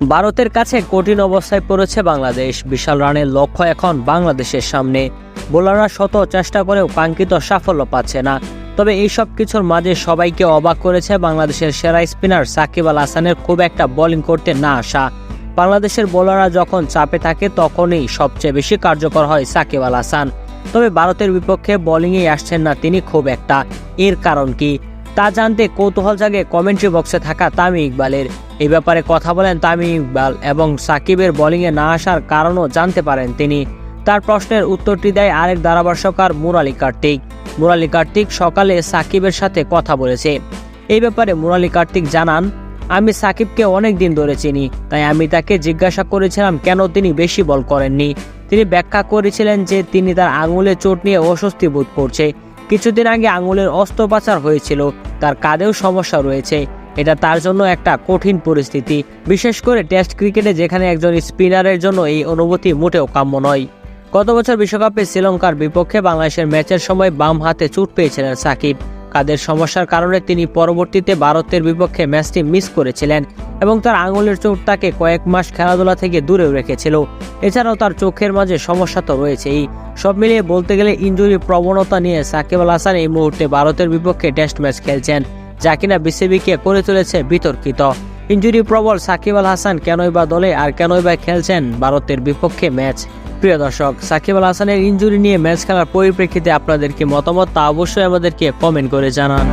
ভারতের কাছে কঠিন অবস্থায় পড়েছে বাংলাদেশ। বিশাল রানের লক্ষ্য এখন বাংলাদেশের সামনে। বোলাররা শত চেষ্টা করেও কাঙ্ক্ষিত সাফল্য পাচ্ছে না। তবে এই সব কিছুর মাঝে সবাইকে অবাক করেছে বাংলাদেশের সেরা স্পিনার সাকিব আল হাসানের খুব একটা বোলিং করতে না আসা। বাংলাদেশের বোলাররা যখন চাপে থাকে, তখনই সবচেয়ে বেশি কার্যকর হয় সাকিব আল হাসান। তবে ভারতের বিপক্ষে বোলিংয়ে আসছেন না তিনি খুব একটা। এর কারণ কি? তা জানতে কৌতূহল জাগে কমেন্ট্রি বক্সে থাকা তামিম ইকবালের। এই ব্যাপারে কথা বলেন তামিম ইকবাল এবং সাকিবের বোলিংয়ে না আসার কারণও জানতে পারেন তিনি। তার প্রশ্নের উত্তরটি দেয় আরেক ধারাভাষ্যকার মুরালি কার্তিক। মুরালি কার্তিক সকালে সাকিবের সাথে কথা বলেছে। এই ব্যাপারে মুরালি কার্তিক জানান, আমি সাকিবকে অনেক দিন ধরে চিনি, তাই আমি তাকে জিজ্ঞাসা করেছিলাম কেন তিনি বেশি বল করেননি। তিনি ব্যাখ্যা করেছিলেন যে তিনি তার আঙুলে চোট নিয়ে অস্বস্তি বোধ করছে। কিছুদিন আগে আঙুলের অস্ত্রোপচার হয়েছিল তার কাঁধেও সমস্যা রয়েছে। এটা তার জন্য একটা কঠিন পরিস্থিতি। বিশেষ করে টেস্ট ক্রিকেটে যেখানে একজন স্পিনারের জন্য এই অনুভূতি মোটেও কাম্য নয়। গত বছর বিশ্বকাপে শ্রীলঙ্কার বিপক্ষে বাংলাদেশের ম্যাচের সময় বাম হাতে চোট পেয়েছিলেন সাকিব। কাদের সমস্যার কারণে তিনি পরবর্তীতে ভারতের বিপক্ষে ম্যাচটি মিস করেছিলেন এবং তার আঙুলের চোট তাকে কয়েক মাস খেলাধুলা থেকে দূরেও রেখেছিল। এছাড়াও তার চোখের মাঝে সমস্যা তো রয়েছেই সব মিলিয়ে বলতে গেলে ইঞ্জুরি প্রবণতা নিয়ে সাকিব আল হাসান এই মুহূর্তে ভারতের বিপক্ষে টেস্ট ম্যাচ খেলছেন, যা কিনা বিসিবিকে করে তুলেছে বিতর্কিত। ইঞ্জুরি প্রবল সাকিব আল হাসান কেনই বা দলে আর কেনই বা খেলছেন ভারতের বিপক্ষে ম্যাচ? প্রিয় দর্শক, সাকিব আল হাসানের ইঞ্জুরি নিয়ে ম্যাচ খেলার পরিপ্রেক্ষিতে আপনাদের কি মতামত তা অবশ্যই আমাদেরকে কমেন্ট করে জানান।